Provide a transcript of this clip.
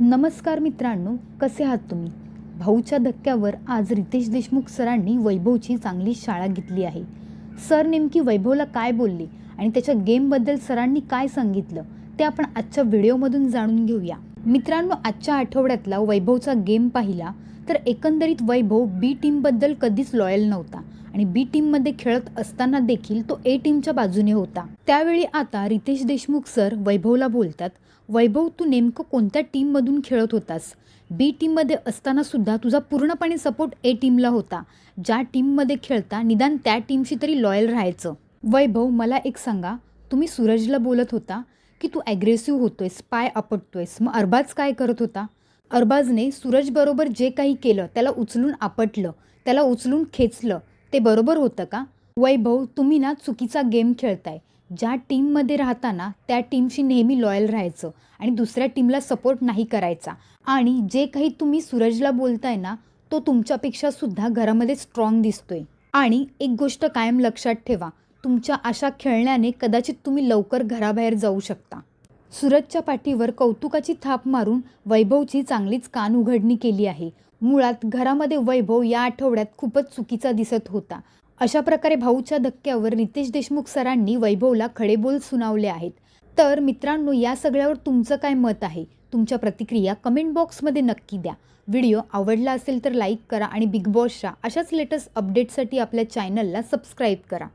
नमस्कार मित्रांनो कसे आहात तुम्ही? भाऊच्या धक्क्यावर आज रितेश देशमुख सरांनी वैभवची चांगली शाळा घेतली आहे. सर नेमकी वैभवला काय बोलले आणि त्याच्या गेमबद्दल सरांनी काय सांगितलं ते आपण आजच्या व्हिडिओमधून जाणून घेऊया. मित्रांनो आजच्या आठवड्यातला वैभवचा गेम पाहिला तर एकंदरीत वैभव बी टीमबद्दल कधीच लॉयल नव्हता. आणि बी टीममध्ये खेळत असताना देखील तो ए टीमच्या बाजूने होता. त्यावेळी आता रितेश देशमुख सर वैभवला बोलतात वैभव तू नेमकं कोणत्या टीममधून खेळत होतास? बी टीममध्ये असताना सुद्धा तुझा पूर्णपणे सपोर्ट ए टीमला होता. ज्या टीममध्ये खेळता निदान त्या टीमशी तरी लॉयल राहायचं. वैभव मला एक सांगा तुम्ही सूरजला बोलत होता की तू ॲग्रेसिव्ह होतोयस पाय आपटतोयस मग अरबाज काय करत होता? अरबाजने सूरजबरोबर जे काही केलं त्याला उचलून आपटलं त्याला उचलून खेचलं ते बरोबर होतं का? वैभव तुम्ही ना चुकीचा गेम खेळताय. ज्या टीममध्ये राहताना त्या टीमशी नेहमी लॉयल राहायचं आणि दुसऱ्या टीमला सपोर्ट नाही करायचा. आणि जे काही तुम्ही सूरजला बोलताय ना तो तुमच्यापेक्षा सुद्धा घरामध्ये स्ट्रॉंग दिसतोय. आणि एक गोष्ट कायम लक्षात ठेवा तुमच्या अशा खेळण्याने कदाचित तुम्ही लवकर घराबाहेर जाऊ शकता. सूरजच्या पाठीवर कौतुकाची थाप मारून वैभवची चांगलीच कान उघडणी केली आहे. मुळात घरामध्ये वैभव या आठवड्यात खूपच चुकीचा दिसत होता. अशा प्रकारे भाऊच्या धक्क्यावर रितेश देशमुख सरांनी वैभवला खडेबोल सुनावले आहेत. तर मित्रांनो या सगळ्यावर तुमचं काय मत आहे? तुमच्या प्रतिक्रिया कमेंट बॉक्समध्ये नक्की द्या. व्हिडिओ आवडला असेल तर लाईक करा आणि बिग बॉसच्या अशाच लेटेस्ट अपडेटसाठी आपल्या चॅनलला सबस्क्राईब करा.